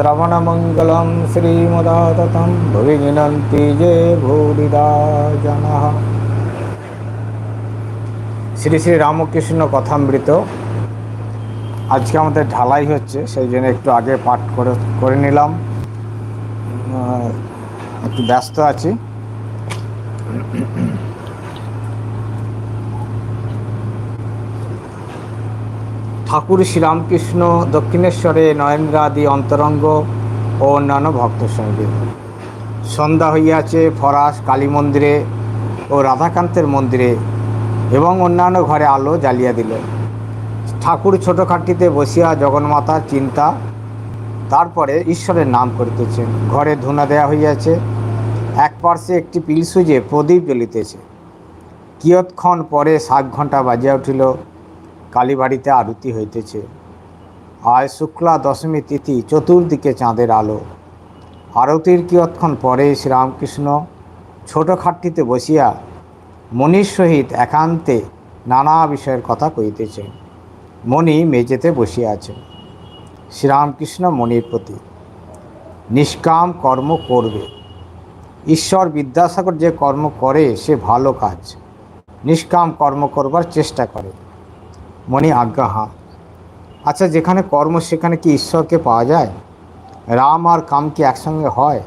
श्रवणमङ्गलं श्रीमदाततं भुवि गिनन्ति ये भूरिदा जनः শ্রী শ্রী রামকৃষ্ণ কথামৃত আজকে আমাদের ঢালাই হচ্ছে সেই জন্য একটু আগে পাঠ করে করে নিলাম আহ, একটু ব্যস্ত আছি ঠাকুর শ্রীরামকৃষ্ণ দক্ষিণেশ্বরে নয়নরাদি অন্তরঙ্গ ও অন্যান্য ভক্ত সঙ্গে। সন্ধ্যা হইয়াছে, ফরাস, কালী মন্দিরে ও রাধাকান্তের মন্দিরে এবং অন্যান্য ঘরে আলো জ্বালিয়া দিল। ঠাকুর ছোটোখাটিতে বসিয়া জগন্মাতার চিন্তা, তারপরে ঈশ্বরের নাম করিতেছেন। ঘরে ধুনা দেয়া হইয়াছে, এক পার্শ্বে একটি পিলসুজে প্রদীপ জ্বলিতেছে। কিয়ৎক্ষণ পরে সাত ঘণ্টা বাজিয়া উঠিল। কালীবাড়িতে আরতি হইতেছে। আয় শুক্লা দশমী তিথি চতুর্দিকে চাঁদের আলো। আরতির কিয়ৎক্ষণ পরে শ্রীরামকৃষ্ণ ছোট খাটটিতে বসিয়া মণির সহিত একান্তে নানা বিষয়ের কথা কইতেছেন মণি মেঝেতে বসিয়া আছে শ্রীরামকৃষ্ণ মণির প্রতি, নিষ্কাম কর্ম করবে। ঈশ্বর বিদ্যাসাগর যে কর্ম করে, সে ভালো কাজ। নিষ্কাম কর্ম করবার চেষ্টা করে। মনে আজ্ঞা হাঁ আচ্ছা যেখানে কর্ম, সেখানে কি ঈশ্বরকে পাওয়া যায়? রাম আর কাম কি একসঙ্গে হয়?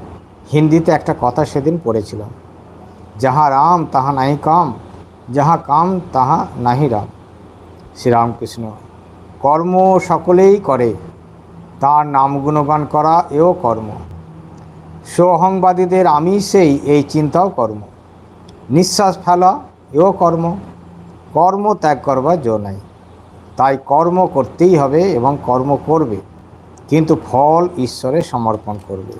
হিন্দিতে একটা কথা সেদিন পড়েছিলাম যাহা রাম, তাহা নাহি কাম, যাহা কাম, তাহা নাহি রাম। শ্রীরামকৃষ্ণ, কর্ম সকলেই করে, তার নাম গুণগান করা এও কর্ম। সোহংবাদীদের আমি সেই, এই চিন্তাও কর্ম। নিঃশ্বাস ফেলা এও কর্ম। কর্ম ত্যাগ করবার জো নাই। তাই কর্ম করতেই হবে এবং কর্ম করবে, কিন্তু ফল ঈশ্বরে সমর্পণ করবে।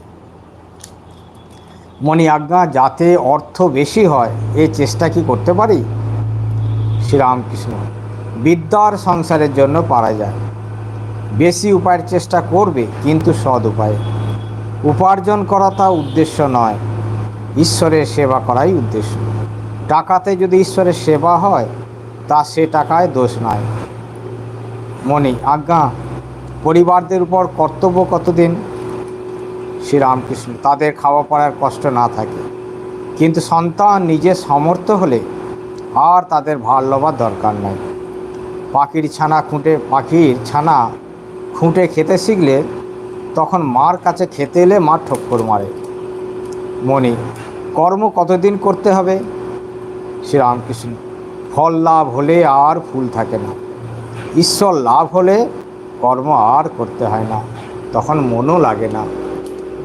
মনি আজ্ঞা, যাতে অর্থ বেশি হয়, এ চেষ্টা কি করতে পারি? শ্রীরামকৃষ্ণ, বিদ্যার সংসারের জন্য পারা যায়। বেশি উপায়ের চেষ্টা করবে, কিন্তু সৎ উপায়ে। উপার্জন করা তা উদ্দেশ্য নয়, ঈশ্বরের সেবা করাই উদ্দেশ্য। টাকাতে যদি ঈশ্বরের সেবা হয়, তা সে টাকায় দোষ নয় মনি আজ্ঞা, পরিবারদের উপর কর্তব্য কতদিন? শ্রীরামকৃষ্ণ, তাদের খাওয়া পড়ার কষ্ট না থাকে। কিন্তু সন্তান নিজের সমর্থ হলে আর তাদের ভার লবার দরকার নাই। পাখির ছানা খুঁটে, পাখির ছানা খুঁটে খেতে শিখলে তখন মার কাছে খেতে এলে মা ঠক্কর মারে। মনি, কর্ম কতদিন করতে হবে? শ্রীরামকৃষ্ণ, ফল লাভ হলে আর ফুল থাকে না। ঈশ্বর লাভ হলে কর্ম আর করতে হয় না। তখন মনও লাগে না।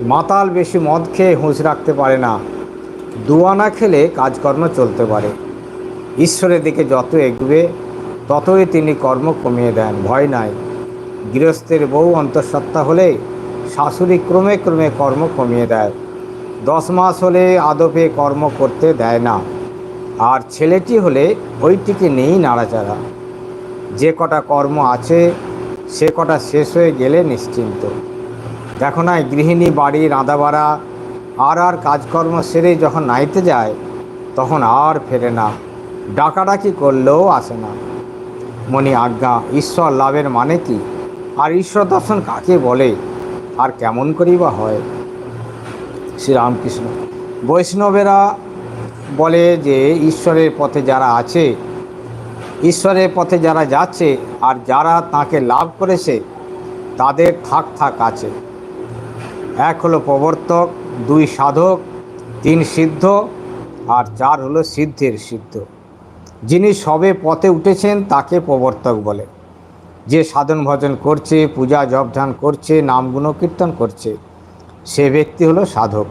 মাতাল বেশি মদ খেয়ে হুঁশ রাখতে পারে না। দুয়ানা খেলে কাজকর্ম চলতে পারে। ঈশ্বরের দিকে যত এগবে, ততই তিনি কর্ম কমিয়ে দেন, ভয় নাই। গৃহস্থের বউ অন্তঃসত্ত্বা হলে শাশুড়ি ক্রমে ক্রমে কর্ম কমিয়ে দেয়। দশ মাস হলে আদপে কর্ম করতে দেয় না। আর ছেলেটি হলে ওইটিকে নেই নাড়াচাড়া। যে কটা কর্ম আছে, সে কটা শেষ হয়ে গেলে নিশ্চিন্ত। দেখো না গৃহিণী, বাড়ি, রাঁধাবাড়া, আর আর কাজকর্ম সেরে যখন নাইতে যায়, তখন আর ফেরে না। ডাকাডাকি করলেও আসে না। মনি আজ্ঞা, ঈশ্বর লাভের মানে কি? আর ঈশ্বর দর্শন কাকে বলে? আর কেমন করেই বা হয়? শ্রীরামকৃষ্ণ। বৈষ্ণবেরা বলে যে, ঈশ্বরের পথে যারা আছে ঈশ্বরের পথে যারা যাচ্ছে আর যারা তাকে লাভ করেছে, তাদের থাক থাক আছে। এক হলো প্রবর্তক, দুই সাধক, তিন সিদ্ধ, আর চার হলো সিদ্ধের সিদ্ধ। যিনি সবে পথে উঠেছেন, তাকে প্রবর্তক বলে। যে সাধন ভজন করছে, পূজা জপ ধ্যান করছে, নাম গুণকীর্তন করছে, সে ব্যক্তি হলো সাধক।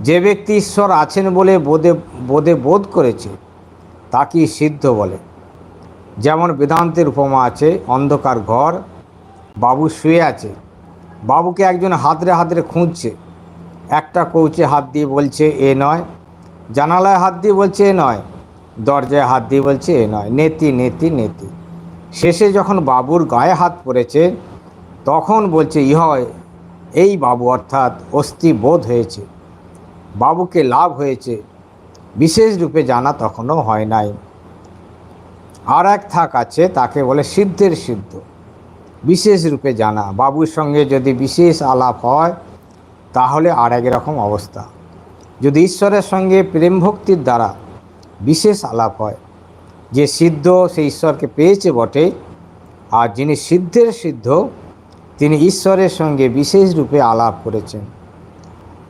যে ব্যক্তি ঈশ্বর আছেন বলে বোধে বোধে বোধ করেছে, তাকেই সিদ্ধ বলে। যেমন বেদান্তের উপমা আছে, অন্ধকার ঘর, বাবু শুয়ে আছে। বাবুকে একজন হাতরে হাতরে খুঁজছে। একটা কৌচে হাত দিয়ে বলছে, এ নয়। জানালায় হাত দিয়ে বলছে, এ নয়। দরজায় হাত দিয়ে বলছে, এ নয়। নেতি নেতি নেতি। শেষে যখন বাবুর গায়ে হাত পড়েছে, তখন বলছে, ইহয়, এই বাবু অর্থাৎ অস্থি বোধ হয়েছে। বাবুকে লাভ হয়েছে। বিশেষ রূপে জানা তখনও হয় নাই। আর এক থাক আছে, তাকে বলে সিদ্ধের সিদ্ধ। বিশেষ রূপে জানা, বাবুর সঙ্গে যদি বিশেষ আলাপ হয়, তাহলে আর এক রকম অবস্থা। যদি ঈশ্বরের সঙ্গে প্রেম ভক্তির দ্বারা বিশেষ আলাপ হয়, যে সিদ্ধ সে ঈশ্বরকে পেয়েছে বটে, আর যিনি সিদ্ধের সিদ্ধ, তিনি ঈশ্বরের সঙ্গে বিশেষ রূপে আলাপ করেছেন।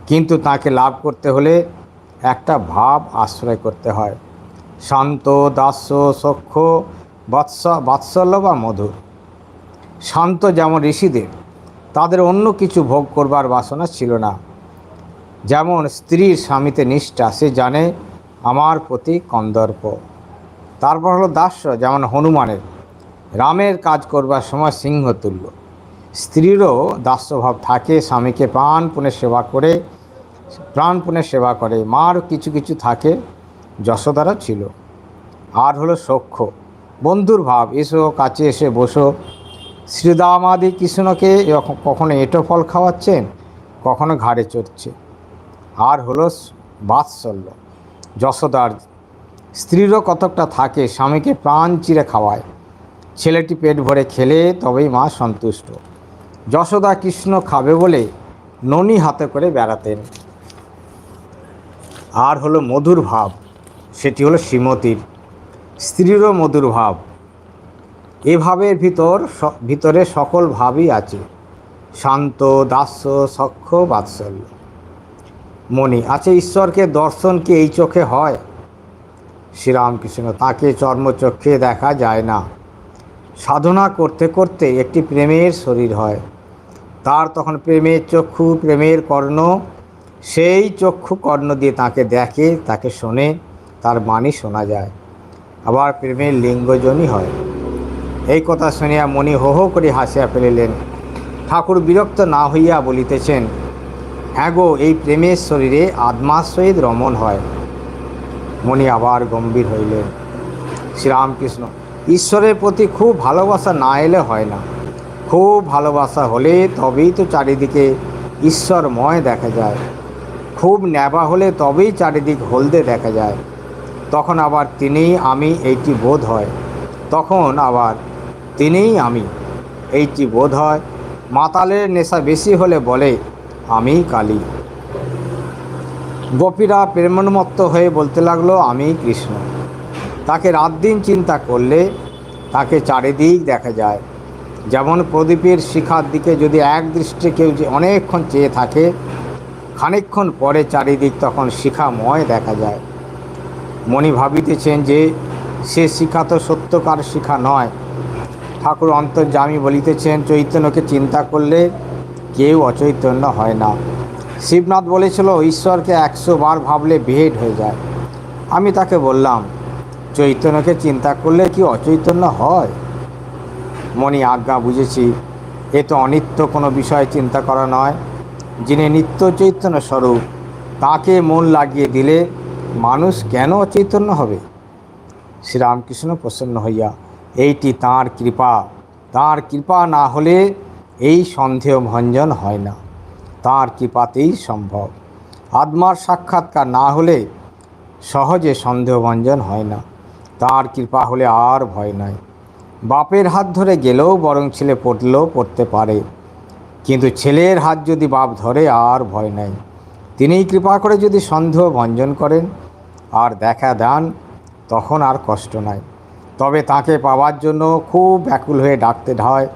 কিন্তু তাকে লাভ করতে হলে একটা ভাব আশ্রয় করতে হয়। শান্ত, দাস্য সখ্য বাৎস, বাৎসল্য বা মধুর। শান্ত যেমন ঋষিদের, তাদের অন্য কিছু ভোগ করবার বাসনা ছিল না। যেমন স্ত্রীর স্বামীতে নিষ্ঠা, সে জানে আমার প্রতি কন্দর্প। তারপর হলো দাস্য, যেমন হনুমানের, রামের কাজ করবার সময় সিংহতুল্য স্ত্রীরও দাস্যভাব থাকে, স্বামীকে প্রাণপণে সেবা করে, প্রাণপণে সেবা করে, মার কিছু কিছু থাকে যশোদারও ছিল। আর হলো সখ্য। বন্ধুর ভাব, এসো কাছে এসে বসো। শ্রীদামাদি কৃষ্ণকে কখনো এঁটো ফল খাওয়াচ্ছেন, কখনো ঘাড়ে চড়ছে। আর হলো বাৎসল্য। যশোদার স্ত্রীরও কতকটা থাকে, স্বামীকে প্রাণ চিরে খাওয়ায়। ছেলেটি পেট ভরে খেলে তবেই মা সন্তুষ্ট। যশোদা কৃষ্ণ খাবে বলে ননি হাতে করে বেড়াতেন। আর হলো মধুর ভাব। সেটি হলো শ্রীমতীর স্ত্রীরও মধুর ভাব। এ ভাবের ভিতর ভিতরে সকল ভাবই আছে। শান্ত, দাস্য সখ্য বাৎসল্য। মণি আছে ঈশ্বরকে দর্শন কি এই চোখে হয়? শ্রীরামকৃষ্ণ, তাকে চর্মচক্ষে দেখা যায় না। সাধনা করতে করতে একটি প্রেমের শরীর হয়। তার তখন প্রেমের চক্ষু, প্রেমের কর্ণ। সেই চক্ষু কর্ণ দিয়ে তাকে দেখে, তাকে শোনে। তার বাণী শোনা যায়। আবার প্রেমের লিঙ্গজনই হয়। এই কথা শুনিয়া মণি হো হো করে হাসিয়া ফেলিলেন। ঠাকুর বিরক্ত না হইয়া বলিতেছেন হ্যাঁ গো, এই প্রেমের শরীরে আত্মার সহিত রমণ হয়। মণি আবার গম্ভীর হইলেন, শ্রীরামকৃষ্ণ, ঈশ্বরের প্রতি খুব ভালোবাসা না এলে হয় না। খুব ভালোবাসা হলে তবেই তো চারিদিকে ঈশ্বরময় দেখা যায়। খুব ন্যাবা হলে তবেই চারিদিক হলদে দেখা যায়। তখন আবার তিনিই আমি, এইটি বোধ হয়। তখন আবার তিনিই আমি, এইটি বোধ হয়। মাতালের নেশা বেশি হলে বলে, আমি কালী। গোপীরা প্রেমন্মত্ত হয়ে বলতে লাগল, আমি কৃষ্ণ। তাকে রাত দিন চিন্তা করলে তাকে চারিদিক দেখা যায়। যেমন প্রদীপের শিখার দিকে যদি এক দৃষ্টি কেউ যে অনেকক্ষণ চেয়ে থাকে, খানিকক্ষণ পরে চারিদিক তখন শিখাময় দেখা যায়। মণি ভাবিতেছেন যে সে শিখা তো সত্যকার শিখা নয়। ঠাকুর অন্তর্যামী বলিতেছেন, চৈতন্যকে চিন্তা করলে কেউ অচৈতন্য হয় না। শিবনাথ বলেছিল, ঈশ্বরকে একশো বার ভাবলে ভেদ হয়ে যায়। আমি তাকে বললাম, চৈতন্যকে চিন্তা করলে কি অচৈতন্য হয়? মনি আজ্ঞা বুঝেছি, এ তো অনিত্য, কোনো বিষয় চিন্তা করা নয়। যিনি নিত্য চৈতন্য স্বরূপ, তাকে মন লাগিয়ে দিলে মানুষ কেন অচৈতন্য হবে? শ্রীরামকৃষ্ণ প্রসন্ন হইয়া, এইটি তাঁর কৃপা। তাঁর কৃপা না হলে এই সন্দেহ ভঞ্জন হয় না। তাঁর কৃপাতেই সম্ভব। আত্মার সাক্ষাৎকার না হলে সহজে সন্দেহভঞ্জন হয় না। তাঁর কৃপা হলে আর ভয় নাই। বাপের হাত ধরে গেলেও বরং ছেলে পড়লেও পড়তে পারে। কিন্তু ছেলের হাত যদি বাপ ধরে, আর ভয় নাই। তিনিই কৃপা করে যদি সন্দেহ ভঞ্জন করেন আর দেখা দেন, তখন আর কষ্ট নাই। তবে তাকে পাওয়ার জন্য খুব ব্যাকুল হয়ে ডাকতে হয়,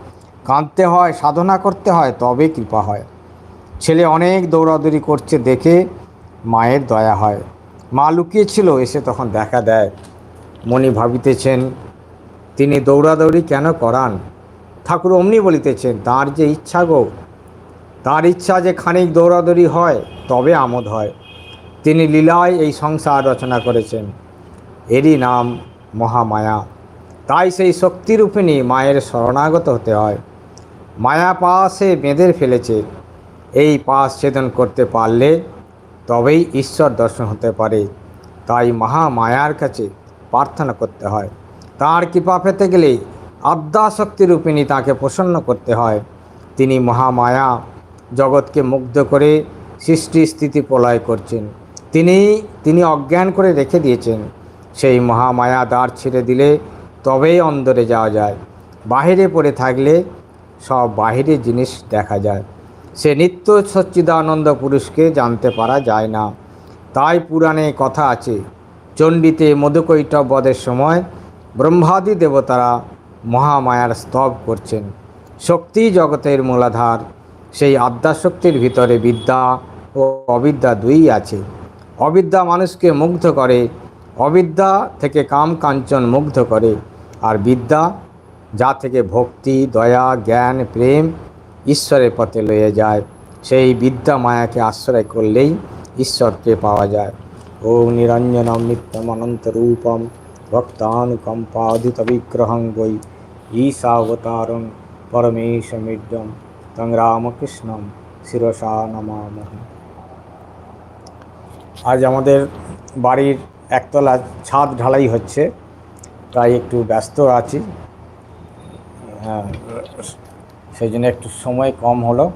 কাঁদতে হয়, সাধনা করতে হয়, তবে কৃপা হয়। ছেলে অনেক দৌড়াদৌড়ি করছে দেখে মায়ের দয়া হয়। মা লুকিয়েছিল, এসে তখন দেখা দেয়। মনি ভাবিতেছেন, তিনি দৌড়াদৌড়ি কেন করান? ঠাকুর অমনি বলিতেছেন, তার যে ইচ্ছা গো তার ইচ্ছা যে খানিক দৌড়াদৌড়ি হয়, তবে আমোদ হয়। তিনি লীলায় এই সংসার রচনা করেছেন। এরই নাম মহামায়া। তাই সেই শক্তিরূপিণী মায়ের শরণাগত হতে হয়। মায়া পাশে বেঁধে ফেলেছে। এই পাশ ছেদন করতে পারলে তবেই ঈশ্বর দর্শন হতে পারে। তাই মহামায়ার কাছে প্রার্থনা করতে হয়। তার কৃপা পেতে গেলে আদ্যাশক্তি রূপিণী তাকে প্রসন্ন করতে হয়। তিনি মহামায়া জগৎকে মুগ্ধ করে সৃষ্টি স্থিতি প্রলয় করছেন। তিনি তিনি অজ্ঞান করে রেখে দিয়েছেন। সেই মহামায়া দ্বার ছেড়ে দিলে তবেই অন্দরে যাওয়া যায়। বাহিরে পড়ে থাকলে সব বাহিরের জিনিস দেখা যায়। সে নিত্য সচ্চিদানন্দ পুরুষকে জানতে পারা যায় না। তাই পুরাণে কথা আছে, চণ্ডীতে মধুকৈটব বধের সময় ব্রহ্মাদি দেবতারা মহামায়ার স্তব করছেন। শক্তি জগতের মূলাধার সেই আদ্যাশক্তির ভিতরে বিদ্যা ও অবিদ্যা দুই আছে। অবিদ্যা মানুষকে মুগ্ধ করে, অবিদ্যা থেকে কাম কাঞ্চন মুগ্ধ করে, আর বিদ্যা যা থেকে ভক্তি, দয়া, জ্ঞান, প্রেম ঈশ্বরের পথে লয়ে যায়, সেই বিদ্যা মায়াকে আশ্রয় করলেই ঈশ্বরকে পাওয়া যায়। ওম নিরঞ্জনম নিত্যম অনন্তরূপম ভক্তানুকম্পাদিত বিগ্রহং বৈ ঈশাবতারং পরমেশমিড্যম তং রামকৃষ্ণম শিরসা নমাম আজ আমাদের বাড়ির একতলা ছাদ ঢালাই হচ্ছে। তাই একটু ব্যস্ত আছি। হ্যাঁ সেই জন্য একটু সময় কম হলো।